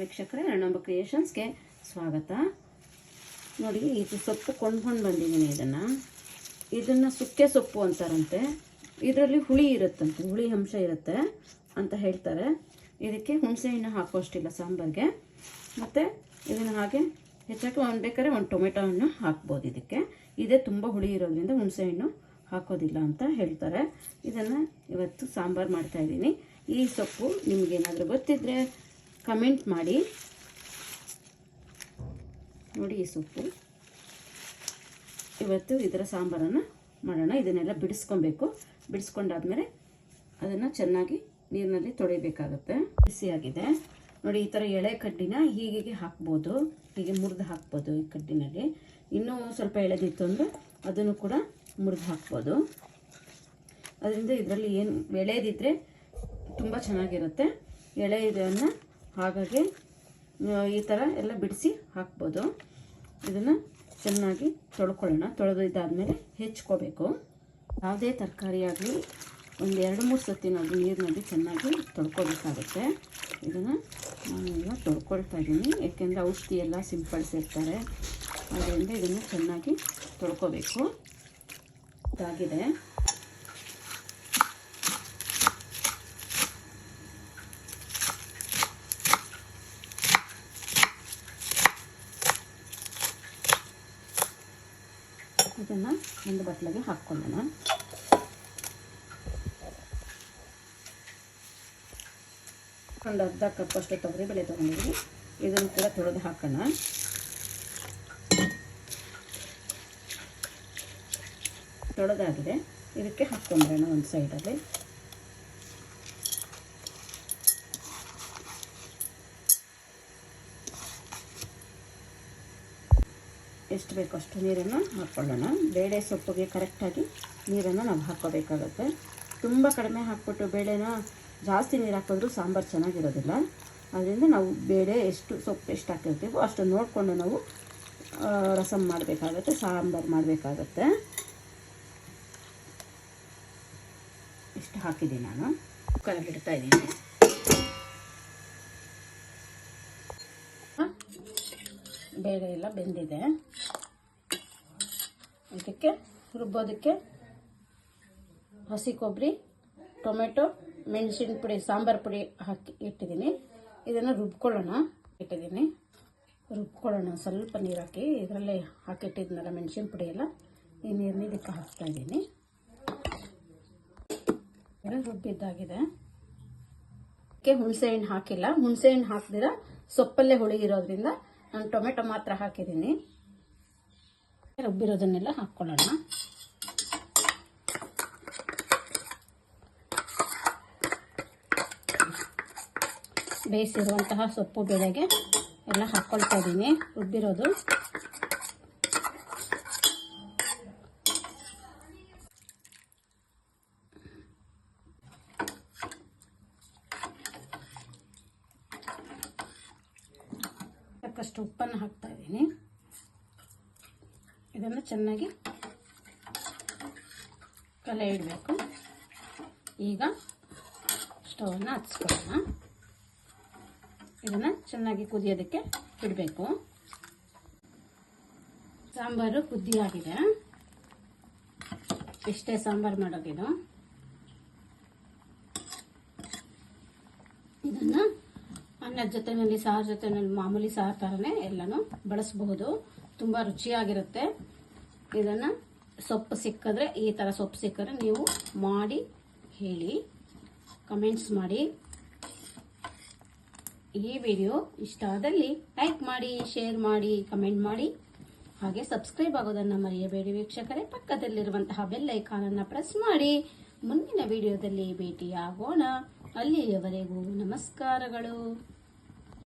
ವೀಕ್ಷಕರೇ ನಮ್ಮ ಕ್ರಿಯೇಷನ್ಸ್ಗೆ ಸ್ವಾಗತ. ನೋಡಿ ಇದು ಸೊಪ್ಪು ಕೊಂಡ್ಕೊಂಡು ಬಂದಿದ್ದೀನಿ ಇದನ್ನು. ಇದನ್ನು ಸುಕ್ಕೆ ಸೊಪ್ಪು ಅಂತಾರಂತೆ. ಇದರಲ್ಲಿ ಹುಳಿ ಇರುತ್ತಂತೆ, ಹುಳಿ ಅಂಶ ಇರುತ್ತೆ ಅಂತ ಹೇಳ್ತಾರೆ. ಇದಕ್ಕೆ ಹುಣಸೆಹಣ್ಣು ಹಾಕೋಷ್ಟಿಲ್ಲ ಸಾಂಬಾರಿಗೆ. ಮತ್ತು ಇದನ್ನು ಹಾಗೆ ಹೆಚ್ಚಾಗಿ ಒಂದು ಬೇಕಾದ್ರೆ ಒಂದು ಟೊಮೆಟೊ ಹಣ್ಣು ಹಾಕ್ಬೋದು ಇದಕ್ಕೆ. ಇದೇ ತುಂಬ ಹುಳಿ ಇರೋದ್ರಿಂದ ಹುಣಸೆಹಣ್ಣು ಹಾಕೋದಿಲ್ಲ ಅಂತ ಹೇಳ್ತಾರೆ. ಇದನ್ನು ಇವತ್ತು ಸಾಂಬಾರು ಮಾಡ್ತಾಯಿದ್ದೀನಿ ಈ ಸೊಪ್ಪು ನಿಮಗೇನಾದರೂ ಗೊತ್ತಿದ್ದರೆ ಕಮೆಂಟ್ ಮಾಡಿ. ನೋಡಿ ಈ ಸೊಪ್ಪು. ಇವತ್ತು ಇದರ ಸಾಂಬಾರನ್ನು ಮಾಡೋಣ. ಇದನ್ನೆಲ್ಲ ಬಿಡಿಸ್ಕೊಬೇಕು. ಬಿಡಿಸ್ಕೊಂಡಾದ್ಮೇಲೆ ಅದನ್ನು ಚೆನ್ನಾಗಿ ನೀರಿನಲ್ಲಿ ತೊಳಿಬೇಕಾಗುತ್ತೆ ಬಿಸಿಯಾಗಿದೆ. ನೋಡಿ ಈ ಥರ ಎಳೆ ಕಡ್ಡಿನ ಹೀಗೆ ಹಾಕ್ಬೋದು. ಹೀಗೆ ಮುರಿದು ಹಾಕ್ಬೋದು ಈ ಕಡ್ಡಿನಲ್ಲಿ. ಇನ್ನೂ ಸ್ವಲ್ಪ ಎಳೆದಿತ್ತು ಅಂದರೆ ಅದನ್ನು ಕೂಡ ಮುರಿದು ಹಾಕ್ಬೋದು. ಅದರಿಂದ ಇದರಲ್ಲಿ ಏನು ಎಳೆದಿದ್ದರೆ ತುಂಬ ಚೆನ್ನಾಗಿರುತ್ತೆ. ಎಳೆ ಇದನ್ನು ಹಾಗಾಗಿ ಈ ಥರ ಎಲ್ಲ ಬಿಡಿಸಿ ಹಾಕ್ಬೋದು. ಇದನ್ನು ಚೆನ್ನಾಗಿ ತೊಳ್ಕೊಳ್ಳೋಣ. ತೊಳೆದು ಇದಾದಮೇಲೆ ಹೆಚ್ಕೋಬೇಕು. ಯಾವುದೇ ತರಕಾರಿ ಆಗಲಿ, ಒಂದು ಎರಡು ಮೂರು ಸತಿ ನಾವು ನೀರಿನಲ್ಲಿ ಚೆನ್ನಾಗಿ ತೊಳ್ಕೊಬೇಕಾಗುತ್ತೆ. ಇದನ್ನು ನಾನೀಗ ತೊಳ್ಕೊಳ್ತಾ ಇದ್ದೀನಿ. ಯಾಕೆಂದರೆ ಔಷಧಿ ಎಲ್ಲ ಸಿಂಪಡಿಸಿರ್ತಾರೆ ಅದರಿಂದ ಇದನ್ನು ಚೆನ್ನಾಗಿ ತೊಳ್ಕೊಬೇಕು. ಇದಾಗಿದೆ. ಇದನ್ನು ಒಂದು ಬಟ್ಲಿಗೆ ಹಾಕ್ಕೊಳ್ಳೋಣ. ಒಂದು ಅರ್ಧ ಕಪ್ ಅಷ್ಟು ತೊಗರಿಬೇಳೆ ತೊಗೊಂಡಿದ್ವಿ. ಇದನ್ನು ಕೂಡ ತೊಳೆದು ಹಾಕೋಣ. ತೊಳೆದಾಗಿದೆ. ಇದಕ್ಕೆ ಹಾಕ್ಕೊಂಡ್ರೆ ಒಂದು ಸೈಡಲ್ಲಿ ಎಷ್ಟು ಬೇಕೋ ಅಷ್ಟು ನೀರನ್ನು ಹಾಕ್ಕೊಳ್ಳೋಣ ಬೇಳೆ ಸೊಪ್ಪಿಗೆ ಕರೆಕ್ಟಾಗಿ ನೀರನ್ನು ನಾವು ಹಾಕ್ಕೋಬೇಕಾಗುತ್ತೆ. ತುಂಬ ಕಡಿಮೆ ಹಾಕ್ಬಿಟ್ಟು ಬೇಳೆನ ಜಾಸ್ತಿ ನೀರು ಹಾಕಿದ್ರೂ ಸಾಂಬಾರು ಚೆನ್ನಾಗಿರೋದಿಲ್ಲ. ಅದರಿಂದ ನಾವು ಬೇಳೆ ಎಷ್ಟು ಸೊಪ್ಪು ಎಷ್ಟು ಹಾಕಿರ್ತೀವೋ ಅಷ್ಟು ನೋಡಿಕೊಂಡು ನಾವು ರಸಂ ಮಾಡಬೇಕಾಗತ್ತೆ, ಸಾಂಬಾರು ಮಾಡಬೇಕಾಗತ್ತೆ. ಇಷ್ಟು ಹಾಕಿದ್ದೀನಿ ನಾನು. ಕುಕ್ಕರಲ್ಲಿ ಇಡ್ತಾ ಇದ್ದೀನಿ. ಬೇಳೆ ಎಲ್ಲ ಬೆಂದಿದೆ. ಇದಕ್ಕೆ ರುಬ್ಬೋದಕ್ಕೆ ಹಸಿ ಕೊಬ್ಬರಿ, ಟೊಮೆಟೊ, ಮೆಣಸಿನ ಪುಡಿ, ಸಾಂಬಾರು ಪುಡಿ ಹಾಕಿ ಇಟ್ಟಿದ್ದೀನಿ. ಇದನ್ನು ರುಬ್ಕೊಳ್ಳೋಣ. ಇಟ್ಟಿದ್ದೀನಿ. ರುಬ್ಕೊಳ್ಳೋಣ. ಸ್ವಲ್ಪ ನೀರು ಹಾಕಿ. ಇದರಲ್ಲೇ ಹಾಕಿಟ್ಟಿದ್ನಲ್ಲ ಮೆಣಸಿನ ಪುಡಿ ಎಲ್ಲ. ಈ ನೀರನ್ನ ಇದಕ್ಕೆ ಹಾಕ್ತಾ ಇದ್ದೀನಿ. ಇದು ರುಬ್ಬಿದ್ದಾಗಿದೆ. ಅದಕ್ಕೆ ಹುಣಸೆ ಹಣ್ಣು ಹಾಕಿಲ್ಲ. ಹುಣಸೆ ಹಣ್ಣು ಹಾಕ್ದಿರ ಸೊಪ್ಪಲ್ಲೇ ಹುಳಿ ಇರೋದ್ರಿಂದ ನಾನು ಟೊಮೆಟೊ ಮಾತ್ರ ಹಾಕಿದ್ದೀನಿ. ರುಬ್ಬಿರೋದನ್ನೆಲ್ಲ ಹಾಕ್ಕೊಳ್ಳೋಣ. ಬೇಯಿಸಿರುವಂತಹ ಸೊಪ್ಪು ಬೆಳೆಗೆ ಎಲ್ಲ ಹಾಕ್ಕೊಳ್ತಾ ಇದ್ದೀನಿ ರುಬ್ಬಿರೋದು. ಸಾಕಷ್ಟು ಉಪ್ಪನ್ನು ಹಾಕ್ತಾ ಇದ್ದೀನಿ ಇದನ್ನು ಚೆನ್ನಾಗಿ ಕಲೆ ಇಡಬೇಕು. ಈಗ ಸ್ಟವನ್ನು ಹಚ್ಕೊಳ್ಳೋಣ. ಇದನ್ನು ಚೆನ್ನಾಗಿ ಕುದಿಯೋದಕ್ಕೆ ಬಿಡಬೇಕು ಸಾಂಬಾರು ಕುದ್ದಿಯಾಗಿದೆ. ಇಷ್ಟೇ ಸಾಂಬಾರು ಮಾಡೋದಿದು ಇದನ್ನು ಅನ್ನದ ಜೊತೆನಲ್ಲಿ, ಸಾರು ಜೊತೆನಲ್ಲಿ, ಮಾಮೂಲಿ ಸಾರು ಥರನೇ ಎಲ್ಲನೂ ಬಳಸಬಹುದು. ತುಂಬ ರುಚಿಯಾಗಿರುತ್ತೆ. ಇದನ್ನು ಸೊಪ್ಪು ಸಿಕ್ಕಿದ್ರೆ ಈ ಥರ ಸೊಪ್ಪು ಸಿಕ್ಕಿದ್ರೆ ನೀವು ಮಾಡಿ, ಹೇಳಿ ಕಮೆಂಟ್ಸ್ ಮಾಡಿ. ಈ ವಿಡಿಯೋ ಇಷ್ಟ ಆದಲ್ಲಿ ಲೈಕ್ ಮಾಡಿ ಶೇರ್ ಮಾಡಿ ಕಮೆಂಟ್ ಮಾಡಿ. ಹಾಗೆ ಸಬ್ಸ್ಕ್ರೈಬ್ ಆಗೋದನ್ನು ಮರೆಯಬೇಡಿ ವೀಕ್ಷಕರೇ. ಪಕ್ಕದಲ್ಲಿರುವಂತಹ ಬೆಲ್ ಐಕಾನನ್ನು ಪ್ರೆಸ್ ಮಾಡಿ. ಮುಂದಿನ ವಿಡಿಯೋದಲ್ಲಿ ಭೇಟಿಯಾಗೋಣ. ಅಲ್ಲಿಯವರೆಗೂ ನಮಸ್ಕಾರಗಳು.